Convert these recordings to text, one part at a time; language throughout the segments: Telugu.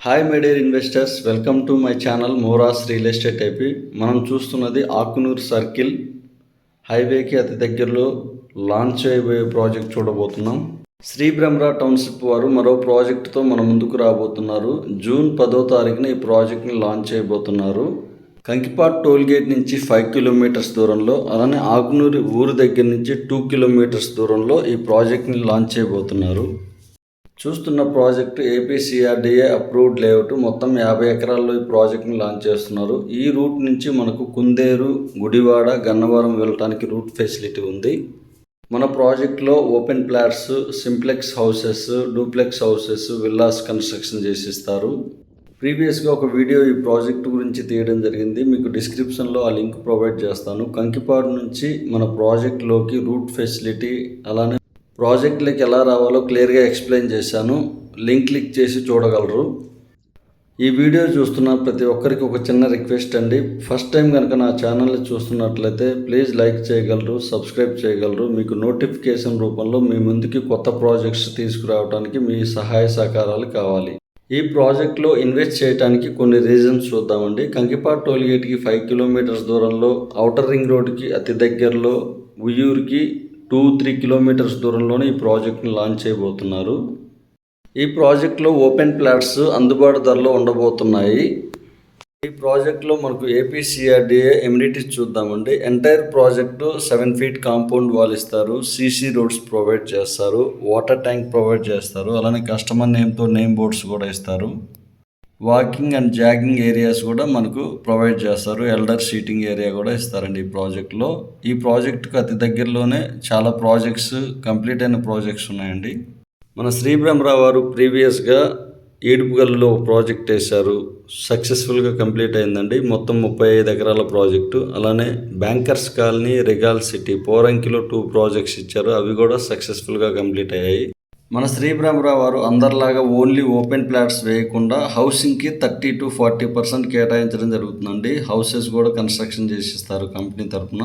Hi my dear investors welcome to my channel మోరాస్ real estate IP మనం చూస్తున్నది ఆకునూరు సర్కిల్ హైవేకి అతి దగ్గరలో లాంచ్ అయిపోయే ప్రాజెక్ట్ చూడబోతున్నాం. శ్రీ బ్రహ్మరా టౌన్షిప్ వారు మరో ప్రాజెక్టుతో మన ముందుకు రాబోతున్నారు. జూన్ పదో తారీఖున ఈ ప్రాజెక్ట్ని లాంచ్ చేయబోతున్నారు కంకిపాట్ టోల్ గేట్ నుంచి ఫైవ్ కిలోమీటర్స్ దూరంలో అలానే ఆకునూరు ఊరు దగ్గర నుంచి టూ కిలోమీటర్స్ దూరంలో ఈ ప్రాజెక్ట్ని లాంచ్ చేయబోతున్నారు చూస్తున్న ప్రాజెక్టు ఏపీసీఆర్డీఏ అప్రూవ్డ్ లేఅవుట్ మొత్తం యాభై ఎకరాల్లో ఈ ప్రాజెక్ట్ని లాంచ్ చేస్తున్నారు. ఈ రూట్ నుంచి మనకు కుందేరు గుడివాడ గన్నవరం వెళ్ళటానికి రూట్ ఫెసిలిటీ ఉంది. మన ప్రాజెక్ట్లో open plots simplex houses duplex houses villas construction చేసిస్తారు. ప్రీవియస్గా ఒక వీడియో ఈ ప్రాజెక్ట్ గురించి తీయడం జరిగింది. మీకు డిస్క్రిప్షన్లో ఆ లింక్ ప్రొవైడ్ చేస్తాను. కంకిపాడు నుంచి మన ప్రాజెక్ట్లోకి రూట్ ఫెసిలిటీ అలానే ప్రాజెక్ట్లకి ఎలా రావాలో క్లియర్గా ఎక్స్ప్లెయిన్ చేశాను. లింక్ క్లిక్ చేసి చూడగలరు. ఈ వీడియో చూస్తున్న ప్రతి ఒక్కరికి ఒక చిన్న రిక్వెస్ట్ అండి. ఫస్ట్ టైం కనుక నా ఛానల్ని చూస్తున్నట్లయితే ప్లీజ్ లైక్ చేయగలరు సబ్స్క్రైబ్ చేయగలరు. మీకు నోటిఫికేషన్ రూపంలో మీ ముందుకి కొత్త ప్రాజెక్ట్స్ తీసుకురావడానికి మీ సహాయ సహకారాలు కావాలి. ఈ ప్రాజెక్ట్లో ఇన్వెస్ట్ చేయడానికి కొన్ని రీజన్స్ చూద్దామండి. కంకిపాట్ టోల్గేట్కి ఫైవ్ కిలోమీటర్స్ దూరంలో ఔటర్ రింగ్ రోడ్కి అతి దగ్గరలో ఉయ్యూరుకి టూ త్రీ కిలోమీటర్స్ దూరంలోనే ఈ ప్రాజెక్ట్ని లాంచ్ చేయబోతున్నారు. ఈ ప్రాజెక్ట్లో ఓపెన్ ప్లాట్స్ అందుబాటు ధరలో ఉండబోతున్నాయి. ఈ ప్రాజెక్ట్లో మనకు ఏపీసీఆర్డీఏ ఎమ్యూనిటీస్ చూద్దామండి. Entire project seven feet compound wall ఇస్తారు. సీసీ రోడ్స్ ప్రొవైడ్ చేస్తారు. వాటర్ ట్యాంక్ ప్రొవైడ్ చేస్తారు. అలానే కస్టమర్ నేమ్తో నేమ్ బోర్డ్స్ కూడా ఇస్తారు. వాకింగ్ అండ్ జాగింగ్ ఏరియాస్ కూడా మనకు ప్రొవైడ్ చేస్తారు. ఎల్డర్ సీటింగ్ ఏరియా కూడా ఇస్తారండి ఈ ప్రాజెక్ట్లో. ఈ ప్రాజెక్టుకు అతి దగ్గరలోనే చాలా ప్రాజెక్ట్స్ కంప్లీట్ అయిన ప్రాజెక్ట్స్ ఉన్నాయండి. మన శ్రీ బ్రహ్మరావు వారు ప్రీవియస్గా ఏడుపుగల్లో ప్రాజెక్ట్ వేశారు. సక్సెస్ఫుల్గా కంప్లీట్ అయిందండి. మొత్తం ముప్పై ఐదు ఎకరాల ప్రాజెక్టు. అలానే బ్యాంకర్స్ కాలనీ రెగాల్ సిటీ పోరంకిలో టూ ప్రాజెక్ట్స్ ఇచ్చారు. అవి కూడా సక్సెస్ఫుల్గా కంప్లీట్ అయ్యాయి. మన శ్రీబ్రహ్మరావు వారు అందరిలాగా ఓన్లీ ఓపెన్ ప్లాట్స్ వేయకుండా హౌసింగ్కి థర్టీ టు ఫార్టీ పర్సెంట్ కేటాయించడం జరుగుతుందండి. హౌసెస్ కూడా కన్స్ట్రక్షన్ చేసిస్తారు కంపెనీ తరఫున.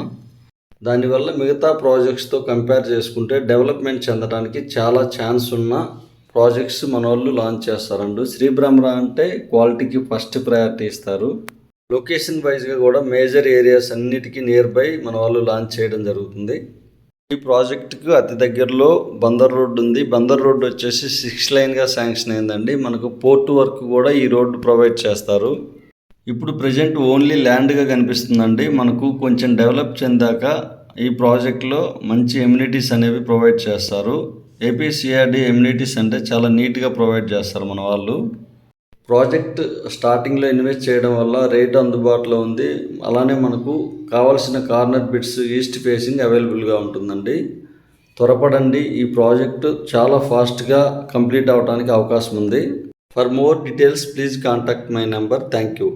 దానివల్ల మిగతా ప్రాజెక్ట్స్తో కంపేర్ చేసుకుంటే డెవలప్మెంట్ చెందడానికి చాలా ఛాన్స్ ఉన్న ప్రాజెక్ట్స్ మన వాళ్ళు లాంచ్ చేస్తారండి. శ్రీబ్రహ్మరా అంటే క్వాలిటీకి ఫస్ట్ ప్రయారిటీ ఇస్తారు. లొకేషన్ వైజ్గా కూడా మేజర్ ఏరియాస్ అన్నిటికీ నియర్ బై మన వాళ్ళు లాంచ్ చేయడం జరుగుతుంది. ఈ ప్రాజెక్టుకు అతి దగ్గరలో బందర్ రోడ్డు ఉంది. బందర్ రోడ్డు వచ్చేసి సిక్స్ లైన్గా శాంక్షన్ అయిందండి. మనకు పోర్టు వర్క్ కూడా ఈ రోడ్డు ప్రొవైడ్ చేస్తారు. ఇప్పుడు ప్రజెంట్ ఓన్లీ ల్యాండ్గా కనిపిస్తుందండి. మనకు కొంచెం డెవలప్ చెందాక ఈ ప్రాజెక్ట్లో మంచి ఎమ్యూనిటీస్ అనేవి ప్రొవైడ్ చేస్తారు. ఏపీసీఆర్డీ ఎమ్యూనిటీస్ అంటే చాలా నీట్గా ప్రొవైడ్ చేస్తారు మన వాళ్ళు. ప్రాజెక్ట్ స్టార్టింగ్లో ఇన్వెస్ట్ చేయడం వల్ల రేట్ అందుబాటులో ఉంది. అలానే మనకు కావాల్సిన కార్నర్ బిట్స్ ఈస్ట్ ఫేసింగ్ అవైలబుల్గా ఉంటుందండి. త్వరపడండి ఈ ప్రాజెక్టు చాలా ఫాస్ట్గా కంప్లీట్ అవడానికి అవకాశం ఉంది. For more details please contact my number. Thank you